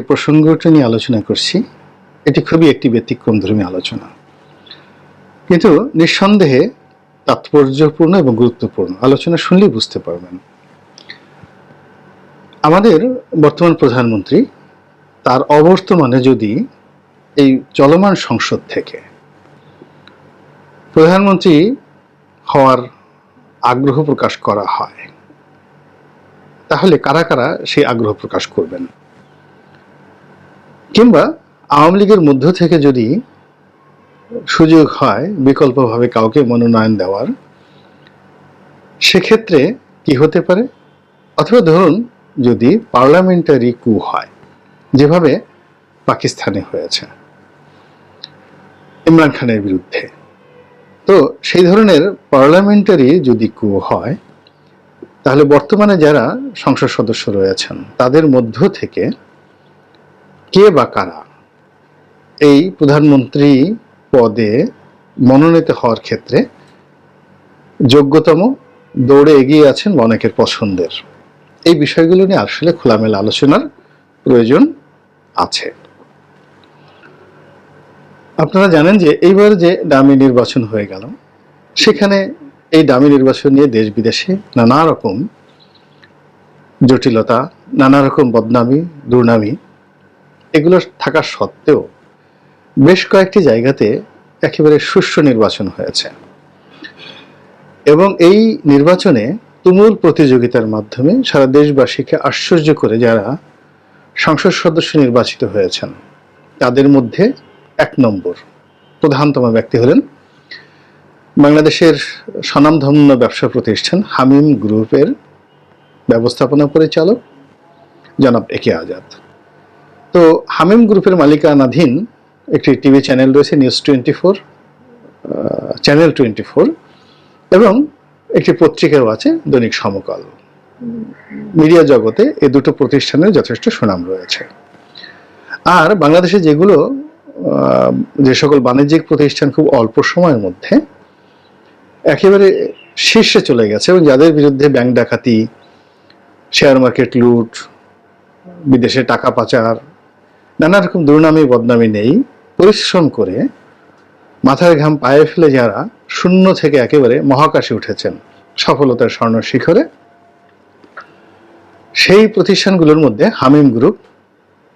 প্রসঙ্গটা নিয়ে আলোচনা করছি। এটি খুবই একটি ব্যতিক্রমধর্মী আলোচনা। কিন্তু নিঃসন্দেহে তাৎপর্যপূর্ণ এবং গুরুত্বপূর্ণ। আলোচনা শুনলেই বুঝতে পারবেন। আমাদের বর্তমান প্রধানমন্ত্রী তার অবর্তমানে যদি এই চলমান সংসদ থেকে প্রধানমন্ত্রী হওয়ার আগ্রহ প্রকাশ করা হয়, তাহলে কারা কারা সেই আগ্রহ প্রকাশ করবেন? কিংবা আওয়ামী লীগের মধ্য থেকে যদি সুযোগ হয়, বিকল্পভাবে কাউকে মনোনয়ন দেওয়ার, সেক্ষেত্রে কি হতে পারে? অথবা ধরুন, যদি পার্লামেন্টারি কু হয়, যেভাবে পাকিস্তানে হয়েছে, ইমরান খানের বিরুদ্ধে, তো সেই ধরনের পার্লামেন্টারি যদি কু হয়, তাহলে বর্তমানে যারা সংসদ সদস্য রয়েছেন, তাদের মধ্য থেকে কে বা কারা? এই প্রধানমন্ত্রী পদে মনোনীত হওয়ার ক্ষেত্রে যোগ্যতম দৌড়ে এগিয়ে আছেন অনেকের পছন্দের। এই বিষয়গুলো নিয়ে আসলে খোলামেলা আলোচনার প্রয়োজন আছে। আপনারা জানেন যে এইবার যে ডামি নির্বাচন হয়ে গেল, সেখানে এই ডামি নির্বাচন নিয়ে দেশ বিদেশে নানা রকম জটিলতা, নানা রকম বদনামি, দুর্নামি এগুলো থাকা সত্ত্বেও বেশ কয়েকটি জায়গাতে একেবারে সুষ্ঠু নির্বাচন হয়েছে। এবং এই নির্বাচনে তুমুল প্রতিযোগিতার মাধ্যমে সারা দেশবাসীকে আশ্চর্য করে যারা সংসদ সদস্য নির্বাচিত হয়েছেন, তাদের মধ্যে এক নম্বর প্রধানতম ব্যক্তি হলেন বাংলাদেশের স্বনামধন্য ব্যবসা প্রতিষ্ঠান হামিম গ্রুপের ব্যবস্থাপনা পরিচালক জনাব একে আজাদ। তো হামিম গ্রুপের মালিকানাধীন একটি টিভি চ্যানেল রয়েছে news twenty four channel twenty four এবং একটি পত্রিকাও আছে, দৈনিক সমকাল। মিডিয়া জগতে এই দুটো প্রতিষ্ঠানের যথেষ্ট সুনাম রয়েছে। আর বাংলাদেশে যেগুলো যে সকল বাণিজ্যিক প্রতিষ্ঠান খুব অল্প সময়ের মধ্যে, একেবারে শীর্ষে চলে গেছে, এবং যাদের বিরুদ্ধে ব্যাংক ডাকাতি শেয়ার মার্কেট লুট, বিদেশে টাকা পাচার নানা রকম দুর্নামি, বদনামি নেই। পরিশ্রম করে মাথার ঘাম পায়ে ফেলে যারা শূন্য থেকে একেবারে মহাকাশে উঠেছেন সফলতার স্বর্ণ শিখরে, সেই প্রতিষ্ঠানগুলোর মধ্যে Hamim group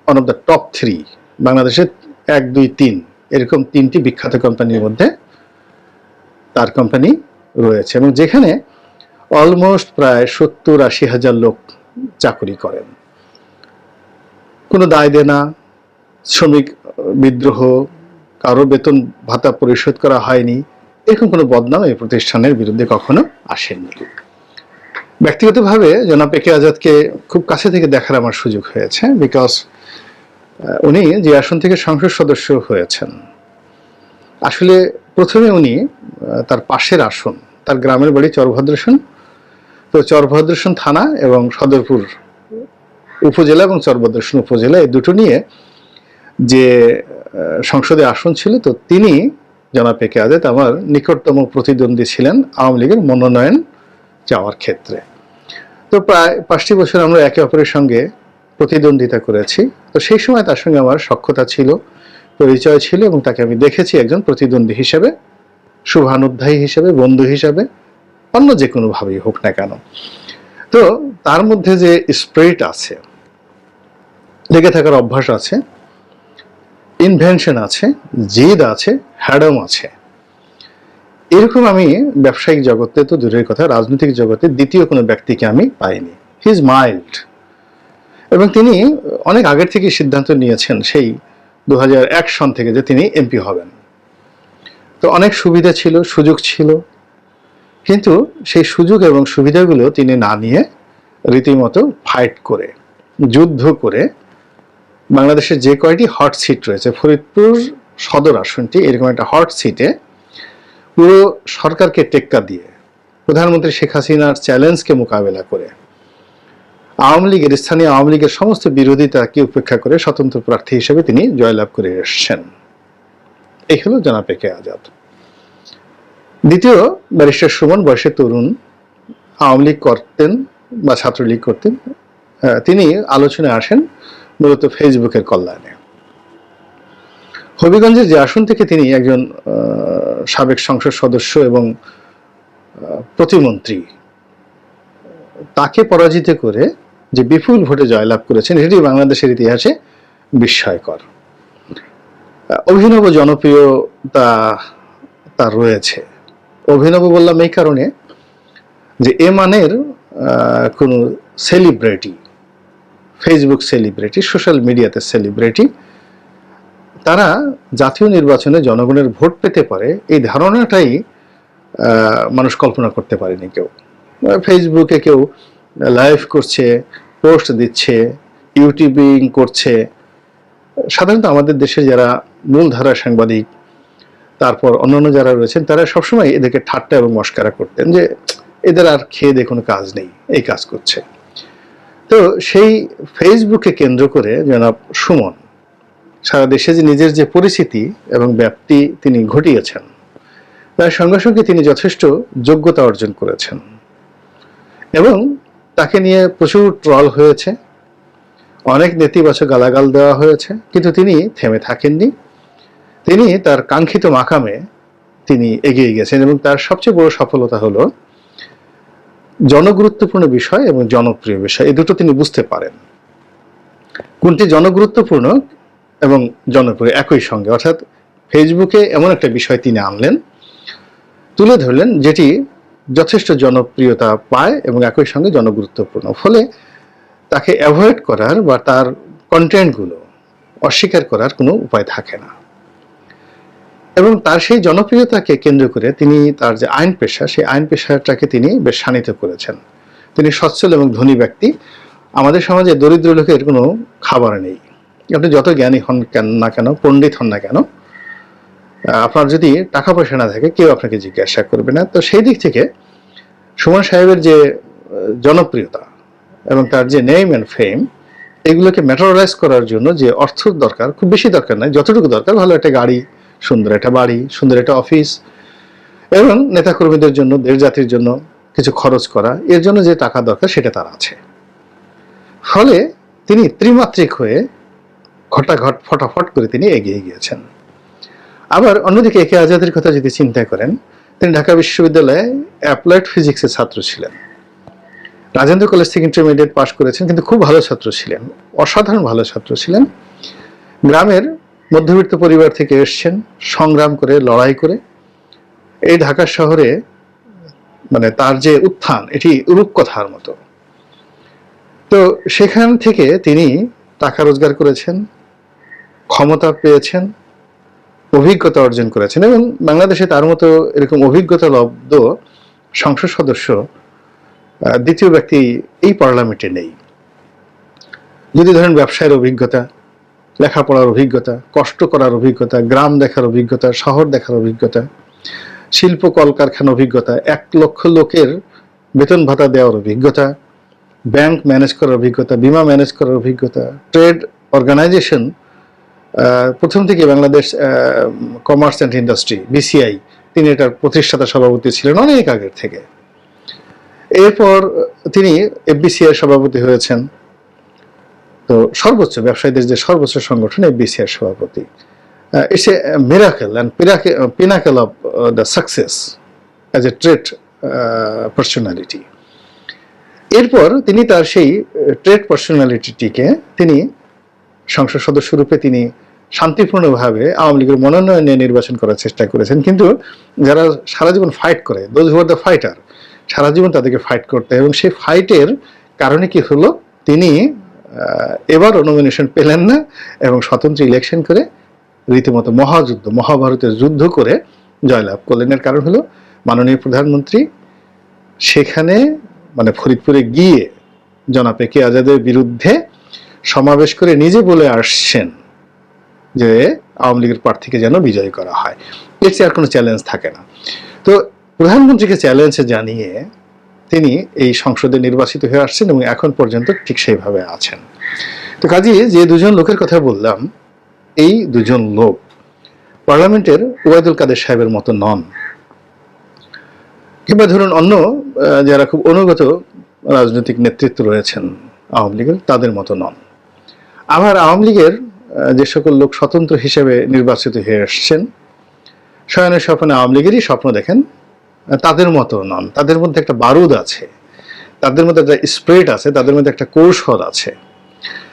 one of the top three বাংলাদেশের এক, দুই, তিন, এরকম তিনটি বিখ্যাত কোম্পানির মধ্যে তার কোম্পানি রয়েছে এবং যেখানে অলমোস্ট প্রায় সত্তর আশি হাজার লোক চাকরি করেন। কোনো দায় দেনা শ্রমিক, বিদ্রোহ, কারও বেতন ভাতা পরিশোধ করা হয়নি, এরকম কোনো বদনাম এই প্রতিষ্ঠানের বিরুদ্ধে কখনো আসেনি। ব্যক্তিগতভাবে জনাব একে আজাদকে খুব কাছে থেকে দেখার আমার সুযোগ হয়েছে বিকজ উনি যে আসন থেকে সংসদ সদস্য হয়েছেন। আসলে প্রথমে উনি তার পাশের আসন, তার গ্রামের বাড়ি চরভদ্রেশন। তো চরভদ্রেশন থানা এবং সদরপুর উপজেলা এবং চরভদ্রেশন উপজেলা এই দুটো নিয়ে যে সংসদে আসন ছিল, তো তিনি জনাব একে আজাদ আমার নিকটতম প্রতিদ্বন্দ্বী ছিলেন আওয়ামী লীগের মনোনয়ন চাওয়ার ক্ষেত্রে। তো প্রায় পাঁচটি বছর আমরা একে অপরের সঙ্গে প্রতিদ্বন্দ্বিতা করেছি। তো সেই সময় তার সঙ্গে আমার সক্ষতা ছিল, পরিচয় ছিল এবং তাকে আমি দেখেছি একজন প্রতিদ্বন্দ্বী হিসেবে, শুভানুধ্যায়ী হিসেবে, বন্ধু হিসেবে, অন্য যে কোনোভাবেই হোক না কেন। তো তার মধ্যে যে স্পিরিট আছে, লেগে থাকার অভ্যাস আছে ইনভেনশন আছে, জিদ আছে হ্যাডম আছে। এরকম আমি ব্যবসায়িক জগতে তো দূরের কথা, রাজনৈতিক জগতে দ্বিতীয় কোনো ব্যক্তিকে আমি পাইনি। হি ইজ মাইল্ড এবং তিনি অনেক আগের থেকে সিদ্ধান্ত নিয়েছেন সেই দু হাজার এক সন থেকে যে তিনি এমপি হবেন। তো অনেক সুবিধা ছিল, সুযোগ ছিল। কিন্তু সেই সুযোগ এবং সুবিধাগুলো তিনি না নিয়ে রীতিমতো ফাইট করে, যুদ্ধ করে বাংলাদেশের যে কয়টি হট সিট রয়েছে, ফরিদপুর সদর আসনটি এরকম একটা হট সিটে পুরো সরকারকে টেক্কা দিয়ে, প্রধানমন্ত্রী শেখ হাসিনার চ্যালেঞ্জকে মোকাবেলা করে, আওয়ামী লীগের, স্থানীয় আওয়ামী লীগের সমস্ত বিরোধিতাকে উপেক্ষা করে স্বতন্ত্র প্রার্থী হিসেবে তিনি জয়লাভ করে এসছেন। এই হলো জনাব আজাদ। দ্বিতীয় ব্যারিস্টার সুমন, বয়সে তরুণ, আওয়ামী লীগ করতেন বা ছাত্রলীগ করতেন তিনি আলোচনায় আসেন মূলত ফেসবুকের কল্যাণে। হবিগঞ্জের যে আসন থেকে তিনি একজন সাবেক সংসদ সদস্য এবং প্রতিমন্ত্রী, তাকে পরাজিত করে যে বিপুল ভোটে জয়লাভ করেছেন এটি বাংলাদেশের ইতিহাসে বিস্ময়কর। অভিনব জনপ্রিয়তা তার রয়েছে। অভিনব বললাম এই কারণে যে এ মানের কোনো সেলিব্রিটি ফেসবুক সেলিব্রিটি সোশ্যাল মিডিয়াতে সেলিব্রিটি তারা জাতীয় নির্বাচনে জনগণের ভোট পেতে পারে, এই ধারণাটাই মানুষ কল্পনা করতে পারেনি কেউ। ফেসবুকে কেউ লাইভ করছে পোস্ট দিচ্ছে ইউটিউবিং করছে। সাধারণত আমাদের দেশে যারা মূলধারা সাংবাদিক, তারপর অন্যান্য যারা রয়েছেন, তারা সবসময় এদেরকে ঠাট্টা এবং মস্কারা করতেন যে, এদের আর খেয়ে দিয়ে কোনো কাজ নেই, এই কাজ করছে। তো সেই ফেসবুকে কেন্দ্র করে জনাব সুমন, সারা দেশে যে নিজের যে পরিচিতি এবং ব্যাপ্তি তিনি ঘটিয়েছেন, তার সঙ্গে সঙ্গে তিনি যথেষ্ট যোগ্যতা অর্জন করেছেন। এবং তাকে নিয়ে প্রচুর ট্রল হয়েছে, অনেক নেতিবাচক গালাগাল দেওয়া হয়েছে, কিন্তু তিনি থেমে থাকেননি। তিনি তার কাঙ্ক্ষিত মাকামে তিনি এগিয়ে গেছেন এবং তার সবচেয়ে বড় সফলতা হলো জনগুরুত্বপূর্ণ বিষয় এবং জনপ্রিয় বিষয়, এই দুটো তিনি বুঝতে পারেন। কোনটি জনগুরুত্বপূর্ণ এবং জনপ্রিয়, একই সঙ্গে। অর্থাৎ ফেসবুকে এমন একটা বিষয় তিনি আনলেন, তুলে ধরলেন যেটি যথেষ্ট জনপ্রিয়তা পায় এবং একই সঙ্গে জনগুরুত্বপূর্ণ। ফলে তাকে অ্যাভয়েড করার বা তার কন্টেন্টগুলো অস্বীকার করার কোনো উপায় থাকে না। এবং তার সেই জনপ্রিয়তাকে কেন্দ্র করে তিনি তার যে আইন পেশা, সেই আইন পেশাটাকে তিনি বেশ শানিত করেছেন। তিনি সচ্ছল এবং ধনী ব্যক্তি। আমাদের সমাজে দরিদ্র লোকের কোনো খাবার নেই। আপনি যত জ্ঞানী হন কেন, না কেন, পণ্ডিত হন না কেন আপনার যদি টাকা পয়সা না থাকে, কেউ আপনাকে জিজ্ঞাসা করবে না। তো সেই দিক থেকে সুমন সাহেবের যে জনপ্রিয়তা এবং তার যে নেম অ্যান্ড ফেম এগুলোকে ম্যাটারাইজ করার জন্য যে অর্থ দরকার, খুব বেশি দরকার নয়, যতটুকু দরকার, ভালো একটা গাড়ি সুন্দর একটা বাড়ি, সুন্দর একটা অফিস এবং নেতাকর্মীদের জন্য দেশ জাতির জন্য কিছু খরচ করা, এর জন্য যে টাকা দরকার সেটা তার আছে। ফলে তিনি ত্রিমাত্রিক হয়ে ঘটাঘট, ফটাফট করে তিনি এগিয়ে গিয়েছেন। আবার অন্যদিকে একে আজাদের কথা যদি চিন্তা করেন, তিনি ঢাকা বিশ্ববিদ্যালয়ে অ্যাপ্লাইড ফিজিক্সের ছাত্র ছিলেন। রাজেন্দ্র কলেজ থেকে ইন্টারমিডিয়েট পাশ করেছেন, কিন্তু খুব ভালো ছাত্র ছিলেন, অসাধারণ ভালো ছাত্র ছিলেন। গ্রামের মধ্যবিত্ত পরিবার থেকে এসছেন, সংগ্রাম করে, লড়াই করে। এই ঢাকা শহরে মানে তার যে উত্থান, এটি রূপকথার মতো। তো সেখান থেকে তিনি টাকা রোজগার করেছেন, ক্ষমতা পেয়েছেন, অভিজ্ঞতা অর্জন করেছেন এবং বাংলাদেশে তার মতো এরকম অভিজ্ঞতা লব্ধ সংসদ সদস্য দ্বিতীয় ব্যক্তি এই পার্লামেন্টে নেই। যদি ধরেন ব্যবসায়ের অভিজ্ঞতা লেখাপড়ার অভিজ্ঞতা, কষ্ট করার অভিজ্ঞতা, গ্রাম দেখার অভিজ্ঞতা, শহর দেখার অভিজ্ঞতা, শিল্প কলকারখানা অভিজ্ঞতা, এক লক্ষ লোকের বেতন ভাতা দেওয়ার অভিজ্ঞতা, ব্যাংক ম্যানেজ করার অভিজ্ঞতা, বিমা ম্যানেজ করার অভিজ্ঞতা, ট্রেড অর্গানাইজেশন প্রথম থেকে Bangladesh Commerce and Industry BCI তিনি এটার প্রতিষ্ঠাতা সভাপতি ছিলেন অনেক আগের থেকে। এরপর তিনি এফবিসিআই সভাপতি হয়েছেন। তো সর্বোচ্চ ব্যবসায়ীদের যে সর্বোচ্চ সংগঠন এই বিসিআর সভাপতি। It's a miracle and pinnacle of the success as a trade personality এরপর তিনি তার সেই ট্রেড পার্সোনালিটিটিকে তিনি সংসদ সদস্য রূপে তিনি শান্তিপূর্ণভাবে আওয়ামী লীগের মনোনয়ন নিয়ে নির্বাচন করার চেষ্টা করেছেন। কিন্তু যারা সারা জীবন ফাইট করে দোজ হু দ্য ফাইটার সারা জীবন তাদেরকে ফাইট করতে এবং সেই ফাইটের কারণে কি হলো? তিনি আহ, এবারও নমিনেশন পেলেন না এবং স্বতন্ত্র ইলেকশন করে রীতিমতো মহাযুদ্ধ মহাভারতের যুদ্ধ করে জয়লাভ করলেন। এর কারণ হলো মাননীয় প্রধানমন্ত্রী সেখানে মানে ফরিদপুরে গিয়ে জনাব একে আজাদের বিরুদ্ধে সমাবেশ করে নিজে বলে আসছেন যে আওয়ামী লীগের প্রার্থীকে যেন বিজয়ী করা হয়। এর চেয়ে আর কোনো চ্যালেঞ্জ থাকে না। তো প্রধানমন্ত্রীকে চ্যালেঞ্জ জানিয়ে তিনি এই সংসদে নির্বাচিত হয়ে আসছেন এবং এখন পর্যন্ত ঠিক সেইভাবে আছেন। তো কাজে, যে দুজন লোকের কথা বললাম, এই দুজন লোক পার্লামেন্টের ওবায়দুল কাদের সাহেবের মতো নন। কিংবা ধরুন অন্য যারা খুব অনুগত রাজনৈতিক নেতৃত্ব রয়েছেন আওয়ামী লীগের, তাদের মতো নন। আবার আওয়ামী লীগের যে সকল লোক স্বতন্ত্র হিসেবে নির্বাচিত হয়ে এসছেন শয়নের স্বপ্নে আওয়ামী লীগেরই স্বপ্ন দেখেন তাদের মতো নন। তাদের মধ্যে একটা বারুদ আছে, তাদের মধ্যে একটা স্প্রিট আছে, তাদের মধ্যে একটা কৌশল আছে।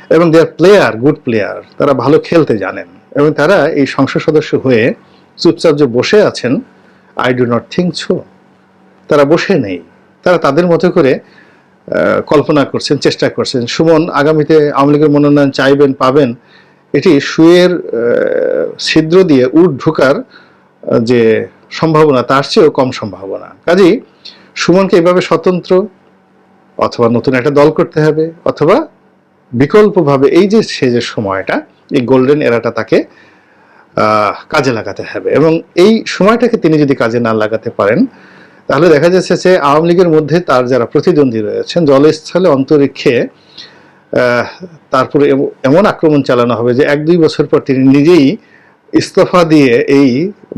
এবং they are player good player তারা ভালো খেলতে জানেন। এবং তারা এই সংসদ সদস্য হয়ে চুপচাপ যে বসে আছেন I do not think so তারা বসে নেই। তারা তাদের মতো করে কল্পনা করছেন, চেষ্টা করছেন। সুমন, আগামীতে আওয়ামী লীগের মনোনয়ন চাইবেন, পাবেন। এটি সুয়ের ছিদ্র দিয়ে উট ঢোকার যে সম্ভাবনা তার চেয়েও কম সম্ভাবনা। কাজেই সুমনকে এভাবে স্বতন্ত্র অথবা নতুন একটা দল করতে হবে অথবা বিকল্পভাবে এই যে সে যে সময়টা, এই গোল্ডেন এরাটা তাকে কাজে লাগাতে হবে এবং এই সময়টাকে তিনি যদি কাজে না লাগাতে পারেন, তাহলে দেখা যাচ্ছে যে আওয়ামী লীগের মধ্যে তার যারা প্রতিদ্বন্দ্বী রয়েছেন, জলস্থলে অন্তরিক্ষে তারপরে এমন আক্রমণ চালানো হবে যে এক দুই বছর পর তিনি নিজেই ইস্তফা দিয়ে এই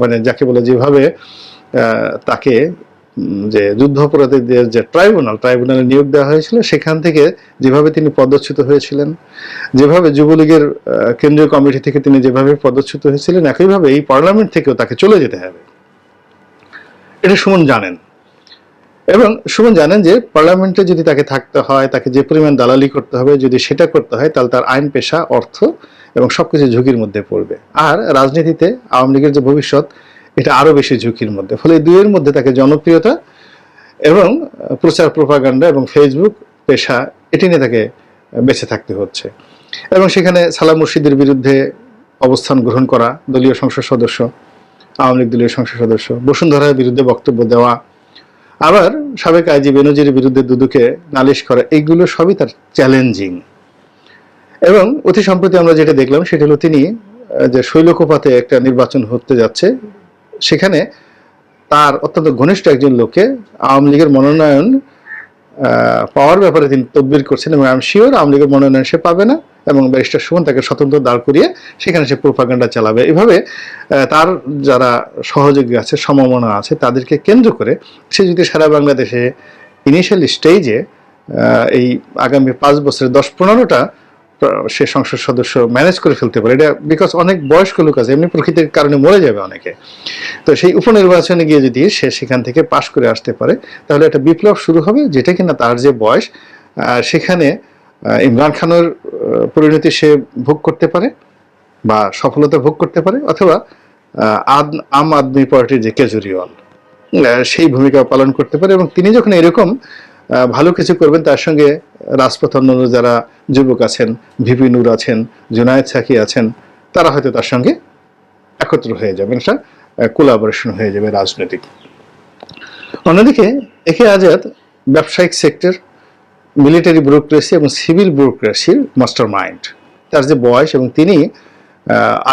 মানে যাকে বলে যেভাবে তাকে যে যুদ্ধ যুদ্ধাপরাধীদের যে ট্রাইব্যুনাল, ট্রাইব্যুনালে নিয়োগ দেওয়া হয়েছিল, সেখান থেকে যেভাবে তিনি পদচ্যুত হয়েছিলেন, যেভাবে যুবলীগের কেন্দ্রীয় কমিটি থেকে তিনি যেভাবে পদচ্যুত হয়েছিলেন, একইভাবে এই পার্লামেন্ট থেকেও তাকে চলে যেতে হবে। এটা সুমন জানেন। এবং সুমন জানেন যে পার্লামেন্টে যদি তাকে থাকতে হয়, তাকে যে পরিমাণ দালালি করতে হবে, যদি সেটা করতে হয়, তাহলে তার আইন, পেশা, অর্থ এবং সবকিছু ঝুঁকির মধ্যে পড়বে। আর রাজনীতিতে আওয়ামী লীগের যে ভবিষ্যৎ, এটা আরও বেশি ঝুঁকির মধ্যে। ফলে দুইয়ের মধ্যে তাকে জনপ্রিয়তা এবং প্রচার প্রপাগান্ডা এবং ফেসবুক, পেশা, এটি নিয়ে তাকে বেঁচে থাকতে হচ্ছে। এবং সেখানে সালাম মুর্শিদের বিরুদ্ধে অবস্থান গ্রহণ করা দলীয় সংসদ সদস্য, আওয়ামী লীগ দলীয় সংসদ সদস্য, বসুন্ধরার বিরুদ্ধে বক্তব্য দেওয়া আবার সাবেক আইজি বেনজির বিরুদ্ধে দুদুকে নালিশ করা এইগুলো সবই তার চ্যালেঞ্জিং। এবং অতি সম্প্রতি আমরা যেটা দেখলাম, সেটা হলো তিনি যে শৈলকোপাতে একটা নির্বাচন হতে যাচ্ছে, সেখানে তার অত্যন্ত ঘনিষ্ঠ একজন লোককে আওয়ামী লীগের মনোনয়ন পাওয়ার ব্যাপারে তিনি তদবির করছেন এবং আমি শিওর আওয়ামী লীগের মনোনয়ন সে পাবে না। এবং ব্যারিস্টার সুমন তাকে স্বতন্ত্র দাঁড় করিয়ে সেখানে সে প্রোপাগান্ডা চালাবে। এভাবে তার যারা সহযোগী আছে, সমমনা আছে, তাদেরকে কেন্দ্র করে সে যদি সারা বাংলাদেশে ইনিশিয়াল স্টেজে এই আগামী পাঁচ বছরে দশ পনেরোটা সে সংসদ সদস্য ম্যানেজ করে ফেলতে পারে। এটা বিকজ অনেক বয়স্ক লোক আছে, এমনি প্রকৃতির কারণে মরে যাবে অনেকে। তো সেই উপনির্বাচনে গিয়ে যদি সে সেখান থেকে পাশ করে আসতে পারে, তাহলে একটা বিপ্লব শুরু হবে, যেটা কিনা তার যে বয়স সেখানে ইমরান খানের পরিণতি সে ভোগ করতে পারে বা সফলতা ভোগ করতে পারে, অথবা আদ, আম আদমি পার্টির যে কেজরিওয়াল সেই ভূমিকা পালন করতে পারে এবং তিনি যখন এরকম ভালো কিছু করবেন, তার সঙ্গে রাজপথ অন্যান্য যারা যুবক আছেন, ভিপি নূর আছেন, জুনায়েদ সাকি আছেন, তারা হয়তো তার সঙ্গে একত্র হয়ে যাবেন একটা কোলাবোরেশন হয়ে যাবে রাজনৈতিক। অন্যদিকে একে আজাদ ব্যবসায়িক সেক্টর মিলিটারি ব্যুরোক্রেসি এবং সিভিল ব্যুরোক্রেসির মাস্টার মাইন্ড তার যে বয়স এবং তিনি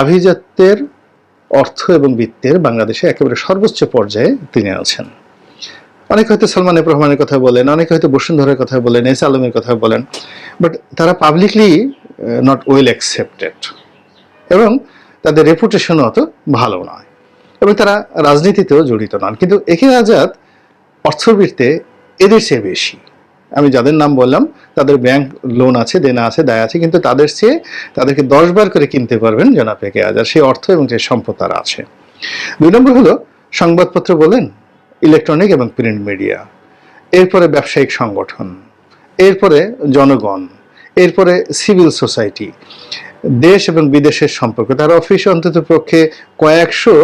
আভিজাত্যের অর্থ এবং বৃত্তের বাংলাদেশে একেবারে সর্বোচ্চ পর্যায়ে তিনি আছেন। অনেকে হয়তো সালমান এফ রহমানের কথা বলেন, অনেকে হয়তো বসুন্ধরের কথা বলেন, এস আলমের কথা বলেন বাট তারা পাবলিকলি নট ওয়েল অ্যাকসেপ্টেড এবং তাদের রেপুটেশন অত ভালো নয় এবং তারা রাজনীতিতেও জড়িত নন। কিন্তু একে আজাদ অর্থবৃত্তে এদের চেয়ে বেশি। আমি যাদের নাম বললাম, তাদের ব্যাংক লোন আছে, দেনা আছে, দায় আছে, কিন্তু তাদের চেয়ে তাদেরকে দশ বার করে কিনতে পারবেন জনাব একে আজাদ সেই অর্থ এবং সেই সম্পদ তার আছে। দুই নম্বর হলো, সংবাদপত্র বলেন ইলেকট্রনিক এবং প্রিন্ট মিডিয়া এরপরে ব্যবসায়িক সংগঠন, এরপরে জনগণ, এরপরে সিভিল সোসাইটি দেশ এবং বিদেশের সম্পর্ক, তার অফিসে অন্তত পক্ষে কয়েকশো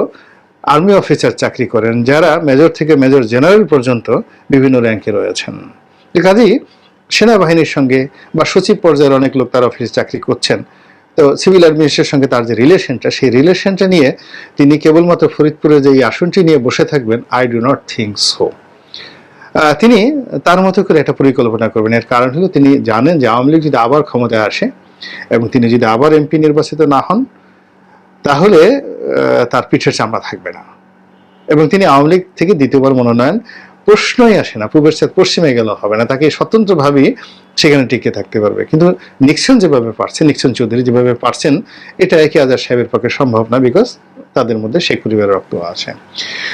আর্মি অফিসার চাকরি করেন, যারা মেজর থেকে মেজর জেনারেল পর্যন্ত বিভিন্ন র্যাঙ্কে রয়েছেন। কাজেই সেনাবাহিনীর সঙ্গে বা সচিব পর্যায়ের অনেক লোক তার অফিসে চাকরি করছেন। তো সিভিল অ্যাডমিনিস্ট্রেশনের সঙ্গে তার যে রিলেশনটা সেই রিলেশনটা নিয়ে তিনি কেবলমাত্র ফরিদপুরে যে এই আসনটি নিয়ে বসে থাকবেন I do not think so তিনি তার মতো করে একটা পরিকল্পনা করবেন। এর কারণ হলো তিনি জানেন যে আওয়ামী লীগ যদি আবার ক্ষমতায় আসে এবং তিনি যদি আবার এমপি নির্বাচিত না হন, তাহলে তার পিঠের চামড়া থাকবে না। এবং তিনি আওয়ামী লীগ থেকে দ্বিতীয়বার মনোনয়ন প্রশ্নই আসে না, পূর্বের সাথে পশ্চিমে গেলেও হবে না, তাকে স্বতন্ত্রভাবেই সেখানে টিকে থাকতে পারবে। কিন্তু নিক্সন যেভাবে পারছেন নিক্সন চৌধুরী যেভাবে পারছেন, এটা একে আজাদ সাহেবের পক্ষে সম্ভব না বিকজ তাদের মধ্যে শেখ পরিবারের রক্ত আছে।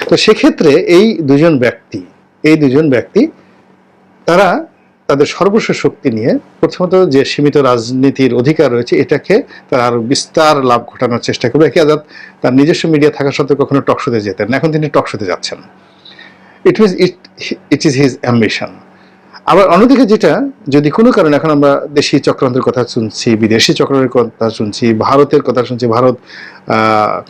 তো সেক্ষেত্রে এই দুজন ব্যক্তি, এই দুজন ব্যক্তি, তারা তাদের সর্বস্ব শক্তি নিয়ে প্রথমত যে সীমিত রাজনীতির অধিকার রয়েছে, এটাকে তারা আরও বিস্তার লাভ ঘটানোর চেষ্টা করবে। একে আজাদ তার নিজস্ব মিডিয়া থাকা সত্ত্বেও কখনো টকশোতে যেতেন এখন তিনি টকশোতে যাচ্ছেন। It means it it is his ambition আবার অন্যদিকে যেটা, যদি কোনো কারণে, এখন আমরা দেশি চক্রান্তের কথা শুনছি, বিদেশি চক্রান্তের কথা শুনছি, ভারতের কথা শুনছি, ভারত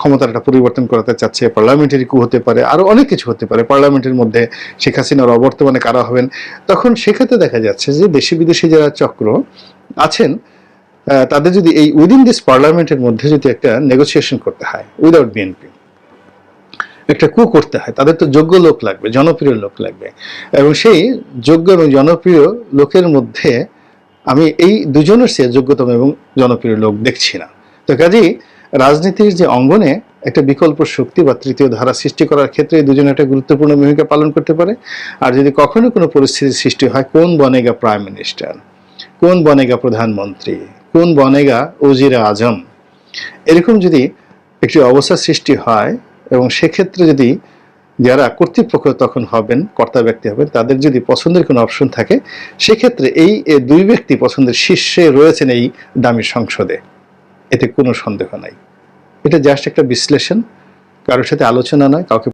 ক্ষমতার একটা পরিবর্তন করাতে চাচ্ছে পার্লামেন্টারি কু হতে পারে, আরও অনেক কিছু হতে পারে। পার্লামেন্টের মধ্যে শেখ হাসিনার অবর্তমানে কারা হবেন? তখন সেক্ষেত্রে দেখা যাচ্ছে যে দেশি বিদেশি যারা চক্র আছেন তাদের যদি এই উইদিন দিস পার্লামেন্টের মধ্যে যদি একটা নেগোসিয়েশন করতে হয় উইদাউট বিএনপি একটা কু করতে হয়। তাদের তো যোগ্য লোক লাগবে, জনপ্রিয় লোক লাগবে। এবং সেই যোগ্য এবং জনপ্রিয় লোকের মধ্যে আমি এই দুজনের সে যোগ্যতম এবং জনপ্রিয় লোক দেখছি না। তো কাজেই রাজনীতির যে অঙ্গনে একটা বিকল্প শক্তি বা তৃতীয় ধারা সৃষ্টি করার ক্ষেত্রে দুজন একটা গুরুত্বপূর্ণ ভূমিকা পালন করতে পারে। আর যদি কখনো কোনো পরিস্থিতির সৃষ্টি হয়, কোন বনেগা প্রাইম মিনিস্টার, কোন বনেগা প্রধানমন্ত্রী, কোন বনেগা উজিরা আজম, এরকম যদি একটি অবস্থা সৃষ্টি হয় এবং সেক্ষেত্রে যদি যারা কর্তৃপক্ষ তখন হবেন, কর্তা ব্যক্তি হবেন, তাদের যদি পছন্দের কোনো অপশন থাকে, সেক্ষেত্রে এই দুই ব্যক্তি পছন্দের শীর্ষে রয়েছেন এই দামি সংসদে। এতে কোনো সন্দেহ নাই। এটা জাস্ট একটা বিশ্লেষণ। কারোর সাথে আলোচনা নয়, কাউকে